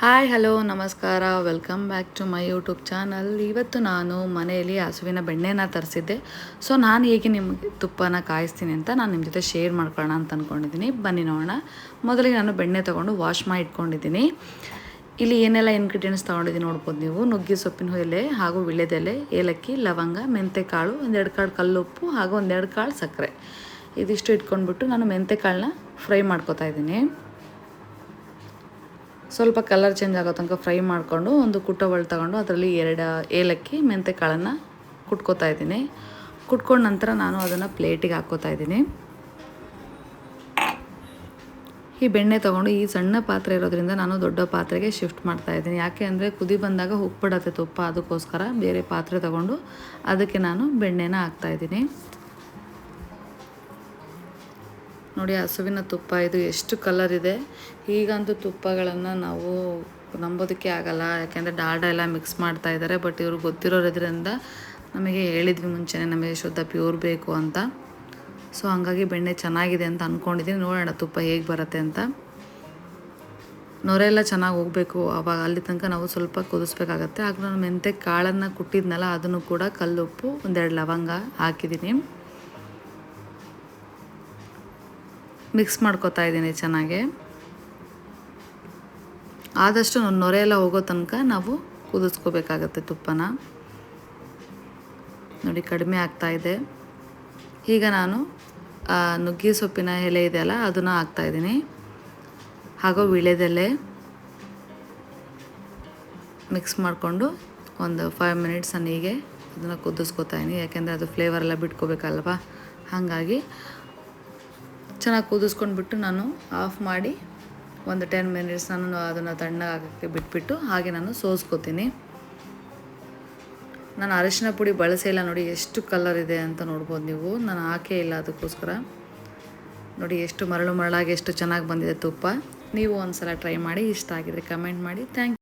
Hi, hello, ನಮಸ್ಕಾರ. Welcome back to my YouTube channel. ಇವತ್ತು ನಾನು ಮನೆಯಲ್ಲಿ ಹಸುವಿನ ಬೆಣ್ಣೆನ ತರಿಸಿದ್ದೆ. ಸೊ, ನಾನು ಹೇಗೆ ನಿಮಗೆ ತುಪ್ಪನ ಕಾಯಿಸ್ತೀನಿ ಅಂತ ನಾನು ನಿಮ್ಮ ಜೊತೆ ಶೇರ್ ಮಾಡ್ಕೊಳ್ಳೋಣ ಅಂತ ಅಂದ್ಕೊಂಡಿದ್ದೀನಿ ಬನ್ನಿ ನೋಡೋಣ. ಮೊದಲಿಗೆ ನಾನು ಬೆಣ್ಣೆ ತೊಗೊಂಡು ವಾಶ್ ಮಾಡಿ ಇಟ್ಕೊಂಡಿದ್ದೀನಿ. ಇಲ್ಲಿ ಏನೆಲ್ಲ ಇಂಗ್ರೀಡಿಯೆಂಟ್ಸ್ ತೊಗೊಂಡಿದ್ದೀನಿ ನೋಡ್ಬೋದು ನೀವು. ನುಗ್ಗಿ, ಸೊಪ್ಪಿನ ಎಲೆ ಹಾಗೂ ವಿಳೆದೆಲೆ ಏಲಕ್ಕಿ, ಲವಂಗ, ಮೆಂತೆಕಾಳು, ಒಂದೆರಡು ಕಾಳು ಕಲ್ಲುಪ್ಪು ಹಾಗೂ ಒಂದೆರಡು ಕಾಳು ಸಕ್ಕರೆ. ಇದಿಷ್ಟು ಇಟ್ಕೊಂಡ್ಬಿಟ್ಟು ನಾನು ಮೆಂತೆಕಾಳನ್ನ ಫ್ರೈ ಮಾಡ್ಕೊತಾ ಇದ್ದೀನಿ. ಸ್ವಲ್ಪ ಕಲರ್ ಚೇಂಜ್ ಆಗೋ ತನಕ ಫ್ರೈ ಮಾಡಿಕೊಂಡು ಒಂದು ಕುಟ್ಟವಳು ತಗೊಂಡು ಅದರಲ್ಲಿ ಎರಡು ಏಲಕ್ಕಿ ಮೆಂತೆ ಕಾಳನ್ನು ಕುಟ್ಕೋತಾ ಇದ್ದೀನಿ. ಕುಟ್ಕೊಂಡ ನಂತರ ನಾನು ಅದನ್ನು ಪ್ಲೇಟಿಗೆ ಹಾಕೋತಾ ಇದ್ದೀನಿ. ಈ ಬೆಣ್ಣೆ ತೊಗೊಂಡು ಈ ಸಣ್ಣ ಪಾತ್ರೆ ಇರೋದ್ರಿಂದ ನಾನು ದೊಡ್ಡ ಪಾತ್ರೆಗೆ ಶಿಫ್ಟ್ ಮಾಡ್ತಾ ಇದ್ದೀನಿ. ಯಾಕೆ ಅಂದರೆ ಕುದಿ ಬಂದಾಗ ಉಪ್ಪಿಡತ್ತೆ ತುಪ್ಪ, ಅದಕ್ಕೋಸ್ಕರ ಬೇರೆ ಪಾತ್ರೆ ತೊಗೊಂಡು ಅದಕ್ಕೆ ನಾನು ಬೆಣ್ಣೆನ ಹಾಕ್ತಾಯಿದ್ದೀನಿ ನೋಡಿ, ಹಸುವಿನ ತುಪ್ಪ ಇದು ಎಷ್ಟು ಕಲರ್ ಇದೆ. ಈಗಂತೂ ತುಪ್ಪಗಳನ್ನು ನಾವು ನಂಬೋದಕ್ಕೆ ಆಗಲ್ಲ. ಯಾಕೆಂದರೆ ಡಾಲ್ಡ ಎಲ್ಲ ಮಿಕ್ಸ್ ಮಾಡ್ತಾ ಇದ್ದಾರೆ. ಬಟ್ ಇವರು ಗೊತ್ತಿರೋದ್ರಿಂದ ನಮಗೆ ಹೇಳಿದ್ವಿ ಮುಂಚೆನೇ ನಮಗೆ ಶುದ್ಧ ಪ್ಯೂರ್ ಬೇಕು ಅಂತ. ಸೊ ಹಂಗಾಗಿ ಬೆಣ್ಣೆ ಚೆನ್ನಾಗಿದೆ ಅಂತ ಅಂದ್ಕೊಂಡಿದ್ದೀನಿ ನೋಡೋಣ ತುಪ್ಪ ಹೇಗೆ ಬರುತ್ತೆ ಅಂತ. ನೊರೆ ಎಲ್ಲ ಚೆನ್ನಾಗಿ ಹೋಗಬೇಕು. ಅವಾಗ ಅಲ್ಲಿ ತನಕ ನಾವು ಸ್ವಲ್ಪ ಕುದಿಸ್ಬೇಕಾಗತ್ತೆ. ಆಗ ನಾನು ಮೆಂತೆ ಕಾಳನ್ನು ಕುಟ್ಟಿದ್ನಲ್ಲ, ಅದನ್ನು ಕೂಡ ಕಲ್ಲುಪ್ಪು, ಒಂದೆರಡು ಲವಂಗ ಹಾಕಿದ್ದೀನಿ ಮಿಕ್ಸ್ ಮಾಡ್ಕೋತಾ ಇದ್ದೀನಿ ಚೆನ್ನಾಗೆ. ಆದಷ್ಟು ನೊರೆ ಎಲ್ಲ ಹೋಗೋ ತನಕ ನಾವು ಕುದಿಸ್ಕೋಬೇಕಾಗತ್ತೆ ತುಪ್ಪನ. ನೋಡಿ, ಕಡಿಮೆ ಆಗ್ತಾ ಇದೆ. ಈಗ ನಾನು ನುಗ್ಗಿ ಸೊಪ್ಪಿನ ಎಲೆ ಇದೆಯಲ್ಲ, ಅದನ್ನು ಹಾಕ್ತಾಯಿದ್ದೀನಿ ಹಾಗೂ ವಿಳೆದೆಲೆ ಮಿಕ್ಸ್ ಮಾಡಿಕೊಂಡು ಒಂದು ಫೈವ್ ಮಿನಿಟ್ಸ್ ನಾನು ಹೀಗೆ ಅದನ್ನು ಕುದಿಸ್ಕೊತಾ ಇದೀನಿ ಯಾಕೆಂದರೆ ಅದು ಫ್ಲೇವರೆಲ್ಲ ಬಿಟ್ಕೋಬೇಕಲ್ವ? ಹಾಗಾಗಿ ಚೆನ್ನಾಗಿ ಕುದಿಸ್ಕೊಂಡ್ಬಿಟ್ಟು ನಾನು ಆಫ್ ಮಾಡಿ ಒಂದು ಟೆನ್ ಮಿನಿಟ್ಸ್ ನಾನು ಅದನ್ನು ತಣ್ಣಗಾಗೋಕ್ಕೆ ಬಿಟ್ಬಿಟ್ಟು ಹಾಗೆ ನಾನು ಸೋಸ್ಕೋತೀನಿ. ನಾನು ಅರಿಶಿನ ಪುಡಿ ಬಳಸೇ ಇಲ್ಲ ನೋಡಿ, ಎಷ್ಟು ಕಲರ್ ಇದೆ ಅಂತ ನೋಡ್ಬೋದು ನೀವು. ನಾನು ಹಾಕೇ ಇಲ್ಲ ಅದಕ್ಕೋಸ್ಕರ. ನೋಡಿ, ಎಷ್ಟು ಮರಳು ಮರಳಾಗಿ ಎಷ್ಟು ಚೆನ್ನಾಗಿ ಬಂದಿದೆ ತುಪ್ಪ. ನೀವು ಒಂದು ಸಲ ಟ್ರೈ ಮಾಡಿ, ಇಷ್ಟ ಆಗಿದೆ ಕಮೆಂಟ್ ಮಾಡಿ. ಥ್ಯಾಂಕ್